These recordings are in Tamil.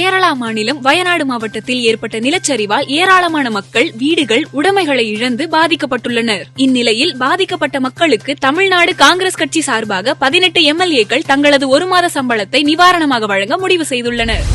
கேரளா மாநிலம் வயநாடு மாவட்டத்தில் ஏற்பட்ட நிலச்சரிவால் ஏராளமான மக்கள் வீடுகள் உடைமைகளை இழந்து பாதிக்கப்பட்டுள்ளனர். இந்நிலையில் பாதிக்கப்பட்ட மக்களுக்கு தமிழ்நாடு காங்கிரஸ் கட்சி சார்பாக பதினெட்டு எம்எல்ஏக்கள் தங்களது ஒரு மாத சம்பளத்தை நிவாரணமாக வழங்க முடிவு செய்துள்ளனர்.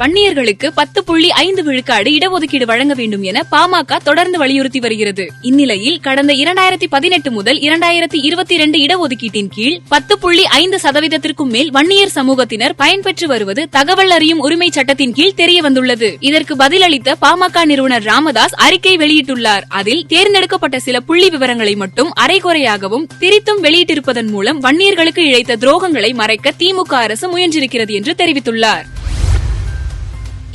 வன்னியர்களுக்கு பத்து புள்ளி ஐந்து விழுக்காடு இடஒதுக்கீடு வழங்க வேண்டும் என பாமக தொடர்ந்து வலியுறுத்தி வருகிறது. இந்நிலையில் கடந்த இரண்டாயிரத்தி பதினெட்டு முதல் இரண்டாயிரத்தி இருபத்தி இரண்டு இடஒதுக்கீட்டின் கீழ் பத்து புள்ளி ஐந்து சதவீதத்திற்கும் மேல் வன்னியர் சமூகத்தினர் பயன்பெற்று வருவது தகவல் அறியும் உரிமை சட்டத்தின் கீழ் தெரிய வந்துள்ளது இதற்கு பதிலளித்த பாமக நிறுவனர் ராமதாஸ் அறிக்கை வெளியிட்டுள்ளார். அதில் தேர்ந்தெடுக்கப்பட்ட சில புள்ளி விவரங்களை மட்டும் அரைகுறையாகவும் திரித்தும் வெளியிட்டிருப்பதன் மூலம் வன்னியர்களுக்கு இழைத்த துரோகங்களை மறைக்க திமுக அரசு முயன்றிருக்கிறது என்று தெரிவித்துள்ளார்.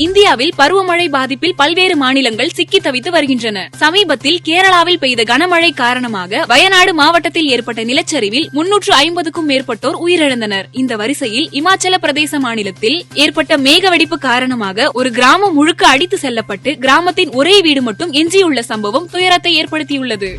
இந்தியாவில் பருவமழை பாதிப்பில் பல்வேறு மாநிலங்கள் சிக்கி தவித்து வருகின்றன. சமீபத்தில் கேரளாவில் பெய்த கனமழை காரணமாக வயநாடு மாவட்டத்தில் ஏற்பட்ட நிலச்சரிவில் முன்னூற்று ஐம்பதுக்கும் மேற்பட்டோர் உயிரிழந்தனர். இந்த வரிசையில் இமாச்சல பிரதேச மாநிலத்தில் ஏற்பட்ட மேகவெடிப்பு காரணமாக ஒரு கிராமம் முழுக்க அடித்து செல்லப்பட்டு கிராமத்தின் ஒரே வீடு மட்டும் எஞ்சியுள்ள சம்பவம் துயரத்தை ஏற்படுத்தியுள்ளது.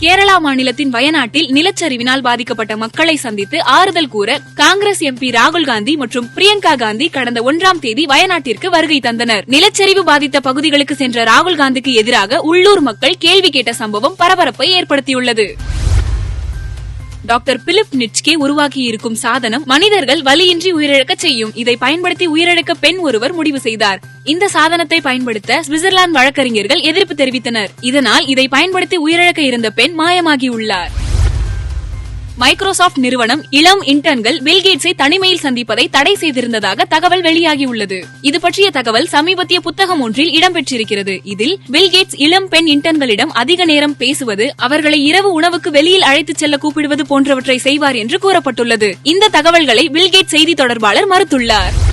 கேரளா மாநிலத்தின் வயநாட்டில் நிலச்சரிவினால் பாதிக்கப்பட்ட மக்களை சந்தித்து ஆறுதல் கூற காங்கிரஸ் எம்பி ராகுல் காந்தி மற்றும் பிரியங்கா காந்தி கடந்த ஒன்றாம் தேதி வயநாட்டிற்கு வருகை தந்தனர். நிலச்சரிவு பாதித்த பகுதிகளுக்கு சென்ற ராகுல் காந்திக்கு எதிராக உள்ளூர் மக்கள் கேள்வி கேட்ட சம்பவம் பரபரப்பை ஏற்படுத்தியுள்ளது. டாக்டர் பிலிப் நிட்ச்கே உருவாக்கியிருக்கும் சாதனம் மனிதர்கள் வலியின்றி உயிரிழக்க செய்யும். இதை பயன்படுத்தி உயிரிழக்க பெண் ஒருவர் முடிவு செய்தார். இந்த சாதனத்தை பயன்படுத்த சுவிட்சர்லாந்து வழக்கறிஞர்கள் எதிர்ப்பு தெரிவித்தனர். இதனால் இதை பயன்படுத்தி உயிரிழக்க இருந்த பெண் மாயமாகியுள்ளார் மைக்ரோசாப்ட் நிறுவனம் இளம் இன்டர்ன்கள் பில்கேட்ஸை தனிமையில் சந்திப்பதை தடை செய்திருந்ததாக தகவல் வெளியாகியுள்ளது. இது பற்றிய தகவல் சமீபத்திய புத்தகம் ஒன்றில் இடம்பெற்றிருக்கிறது. இதில் பில்கேட்ஸ் இளம் பெண் இன்டர்ன்களிடம் அதிக நேரம் பேசுவது அவர்களை இரவு உணவுக்கு வெளியில் அழைத்துச் செல்ல கூப்பிடுவது போன்றவற்றை செய்வார் என்று கூறப்பட்டுள்ளது. இந்த தகவல்களை பில்கேட் செய்தி தொடர்பாளர் மறுத்துள்ளார்.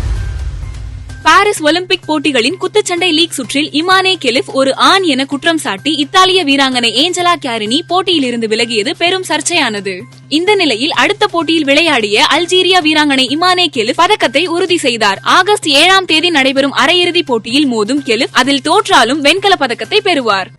பாரிஸ் ஒலிம்பிக் போட்டிகளின் குத்துச்சண்டை லீக் சுற்றில் இமானே கெலிப் ஒரு ஆண் என குற்றம் சாட்டி இத்தாலிய வீராங்கனை ஏஞ்சலா கேரினி போட்டியில் இருந்து விலகியது பெரும் சர்ச்சையானது. இந்த நிலையில் அடுத்த போட்டியில் விளையாடிய அல்ஜீரியா வீராங்கனை இமானே கெலிப் பதக்கத்தை உறுதி செய்தார். ஆகஸ்ட் ஏழாம் தேதி நடைபெறும் அரையிறுதி போட்டியில் மோதும் கெலிப் அதில் தோற்றாலும் வெண்கல பதக்கத்தை பெறுவார்.